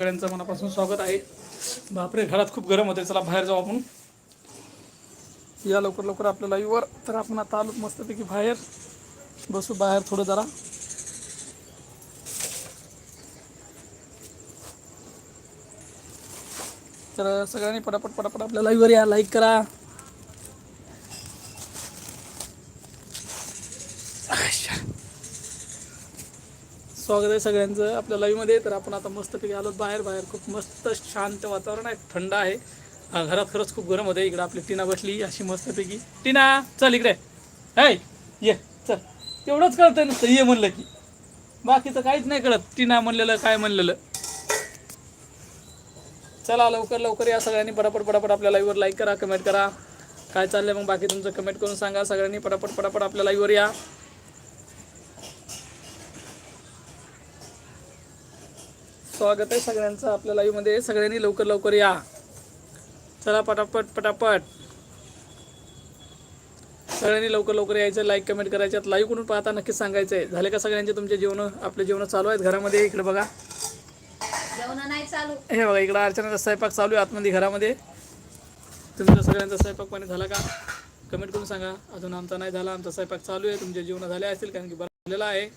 सगळ्यांचं मनापासून स्वागत आहे. बापरे घरात खूप गरम होते चला बाहेर जाऊ आपण. या लवकर लवकर आपल्याला युवर तर आपण आता आलो मस्तपैकी बाहेर. बसू बाहेर थोडं जरा. तर सगळ्यांनी पटापट पटापट आपल्या लाईव्हवर या. लाईक करा. अच्छा. स्वागत आहे सगळ्यांचं आपल्या लाईव्हमध्ये तर आपण आता मस्तपैकी आलो बाहेर. बाहेर खूप मस्त शांत वातावरण आहे. थंड आहे. घरात खरंच खूप गरम होते. इकडे आपली टीना बसली. अशी मस्तपैकी. टीना चल इकडे. ऐ ये चल. तेवढंच कळतंय नुसतं. ये म्हणलं की. बाकीचं काहीच नाही कळत. टीना म्हणलेलं काय म्हणलेलं. चला लवकर लवकर या सगळ्यांनी. पटापट पटापट आपल्या लाईव्हवर लाईक करा कमेंट करा. काय चाललंय मग बाकी तुमचं कमेंट करून सांगा. सगळ्यांनी पटापट पटापट आपल्या लाईव्हवर या. स्वागत आहे सगळ्यांचं आपल्या लाईव्हमध्ये सगळ्यांनी लवकर लवकर या. चला पटापट पटापट. सगळ्यांनी लवकर लवकर यायचं लाईक कमेंट करायच्यात लाईव्ह करून पाहता नक्कीच सांगायचं आहे. झाले का सगळ्यांचे तुमचे जेवण? आपले जेवण चालू आहेत घरामध्ये. इकडे बघा. हे बघा इकडं अर्चनाचा स्वयंपाक चालू आहे आतमध्ये घरामध्ये. तुमचा सगळ्यांचा स्वयंपाक पाणी झाला का? कमेंट करून सांगा. अजून आमचा नाही झाला. आमचा स्वयंपाक चालू आहे. तुमचे जेवण झाले असतील कारण की बरं झालेला आहे.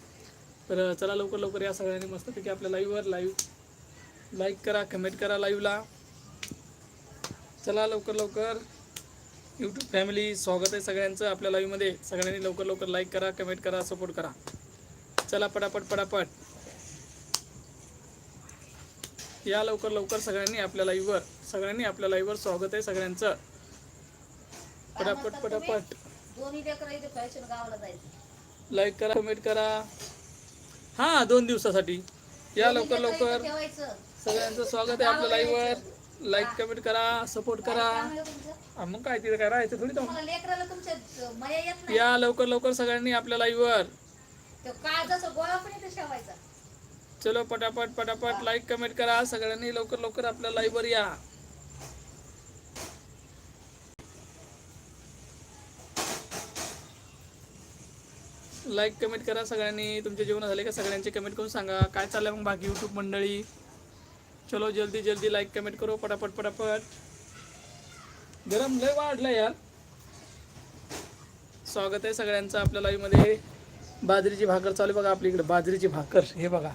तर चला लवकर लवकर या सगळ्यांनी मस्तपैकी आपल्या लाईव्हवर लाईव्ह लाईक करा कमेंट करा लाईव्हला चला लवकर लवकर. यूट्यूब फॅमिली स्वागत आहे सगळ्यांचं आपल्या लाईव्हमध्ये सगळ्यांनी लवकर लवकर लाईक करा कमेंट करा सपोर्ट करा. चला पटापट पटापट. या लवकर लवकर सगळ्यांनी आपल्या लाईव्हवर सगळ्यांनी आपल्या लाईव्हवर स्वागत आहे सगळ्यांचं. पटापट पटापट. लाईक करा कमेंट करा. हां दोन दिवसासाठी. या लवकर लवकर. सगळ्यांचं स्वागत आहे आपल्या लाईव्हवर लाईक कमेंट करा सपोर्ट करा. हा, मग काय तिथे काय राहायचं थोडी जाऊन मला लेकराला तुमच्या अं, मया येत नाही. या लवकर लवकर सगळ्यांनी आपल्या लाईव्हवर तो काय जसं गोळा पण इथे ठेवायचा. चलो पटापट पटापट. लाईक कमेंट करा. सगळ्यांनी लवकर लवकर आपल्या लाईव्हवर या. लाईक कमेंट करा सगळ्यांनी. तुमचे जेवण झाले का सगळ्यांचे कमेंट करून सांगा. काय चाललंय मग बाकी यूट्यूब मंडळी? चलो जल्दी जल्दी लाईक कमेंट करो. पटापट पटापट. गरम लय वाढलं यार. स्वागत आहे सगळ्यांचं आपल्या लाईव्हमध्ये बाजरीची भाकर चालू आहे बघा आपल्या इकडे. बाजरीची भाकर. हे बघा.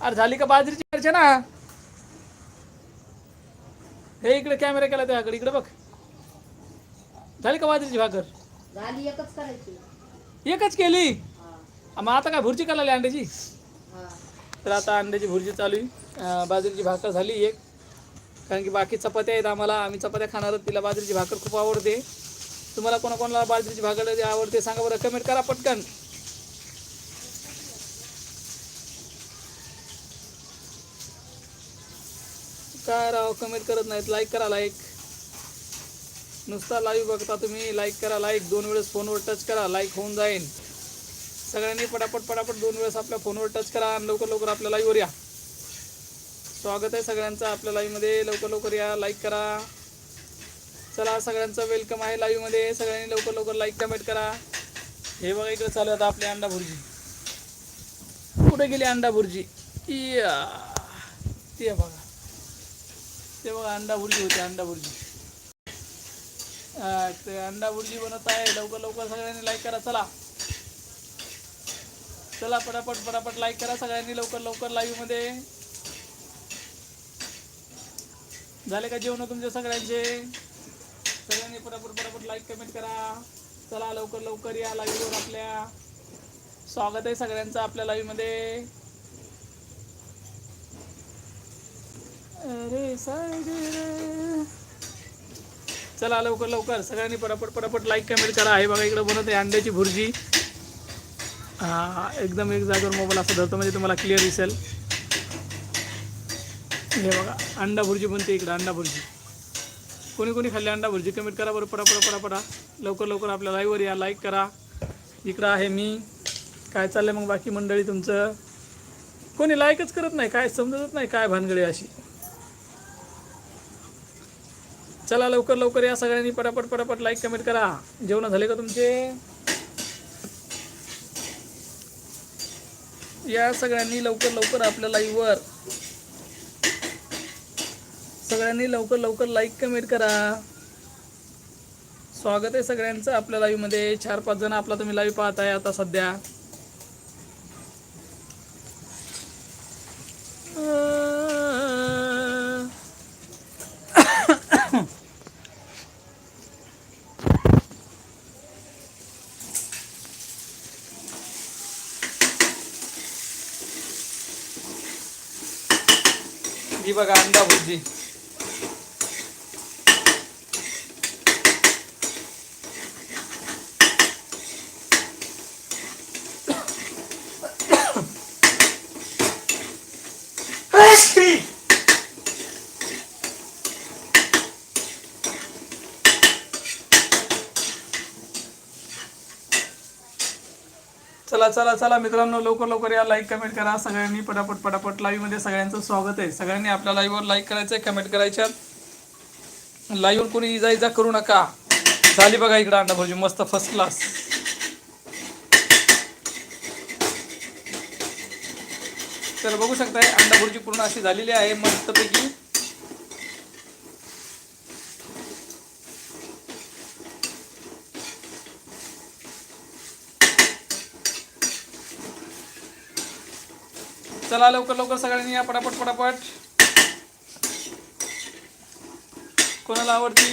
अरे झाली का बाजरीची भाकर ना? हे इकडे कॅमेरा केला त्याकडे इकडे बघ. झाली का बाजरीची भाकर? झाली एकच करायची. एकच केली. मग आता काय भुर्जी करायला अंड्याची? तर आता अंड्याची भुर्जी चालू आहे. बाजरीची भाकर झाली एक. कारण की बाकी चपात्या आहेत आम्हाला. आम्ही चपात्या खाणार आहोत. तिला बाजरीची भाकर खूप आवडते. तुम्हाला कोणाकोणाला बाजरीची भाकर आवडते सांगा बरं. कमेंट करा पटकन. काय राव कमेंट करत नाहीत. लाईक करा लाईक नुसता लाईव्ह बघता तुम्ही लाईक करा लाईक दोन वेळेस फोनवर टच करा लाईक होऊन जाईल. सगळ्यांनी पटापट पटापट दोन वेळेस आपल्या फोनवर टच करा आणि लवकर लवकर आपल्या लाईव्हवर या. स्वागत आहे सगळ्यांचं आपल्या लाईव्हमध्ये लवकर लवकर या लाईक करा. चला सगळ्यांचं वेलकम आहे लाईव्हमध्ये सगळ्यांनी लवकर लवकर लाईक कमेंट करा. हे बघा इकडे चालू आता आपली अंडा भुर्जी. कुठे गेली अंडा भुर्जी? इया ते बघा. ते बघा अंडा भुर्जी होती अंडा भुर्जी. ते अंडा बुर्जी बनत आहे. लवकर लवकर सगळ्यांनी लाईक करा चला. चला पटापट पटापट लाईक करा सगळ्यांनी लवकर लवकर लाईव्हमध्ये. झाले का जेवण तुमच्या सगळ्यांचे? सगळ्यांनी पटापट पटापट लाईक कमेंट करा. चला लवकर लवकर या लाईव्हवर आपल्या. स्वागत आहे सगळ्यांचं आपल्या लाईव्हमध्ये. अरे सायरे. चला लवकर लवकर. सगळ्यांनी पटापट पटापट लाईक कमेंट करा. हे बघा इकडे बनत आहे अंड्याची भुर्जी. हा एकदम एक जागेवर मोबाईल असं धरतो म्हणजे तुम्हाला क्लिअर दिसेल. हे बघा अंडा भुर्जी बनते इकडं अंडा भुर्जी. कोणी कोणी खाल्ली अंडा भुर्जी? कमेंट करा बरं पटापटा पटापटा लवकर लवकर आपल्या लाईव्हवर या लाईक करा. इकडं आहे मी. काय चाललं मग बाकी मंडळी तुमचं? कोणी लाईकच करत नाही काय समजतच नाही काय भानगडी अशी. चला लवकर लवकर या सगळ्यांनी पटापट पटापट लाईक कमेंट करा. जेवण झाले का तुमचे? या सगळ्यांनी लवकर लवकर आपल्या लाईव्हवर सगळ्यांनी लवकर लवकर लाईक कमेंट करा. स्वागत आहे सगळ्यांचं आपल्या लाईव्हमध्ये चार पाच जण आपला तुम्ही लाईव्ह पाहताय आता सध्या. ही बघा अंडा भुर्जी. चला चला चला मित्रांनो लवकर लवकर या. लाईक कमेंट करा. सगळ्यांनी पटापट पटापट लाईव्हमध्ये सगळ्यांचं स्वागत आहे. सगळ्यांनी आपल्या लाईव्हवर लाईक करायचंय कमेंट करायच्या. लाईव्हवर कोणी इजा इजा करू नका. झाली बघा इकडं अंडा भाजी मस्त फर्स्ट क्लास तर बघू शकताय अंडा भुर्जी पूर्ण अशी झालेली आहे मस्तपैकी. चला लवकर लवकर सगळ्यांनी या पटापट पटापट. कोणाला आवडते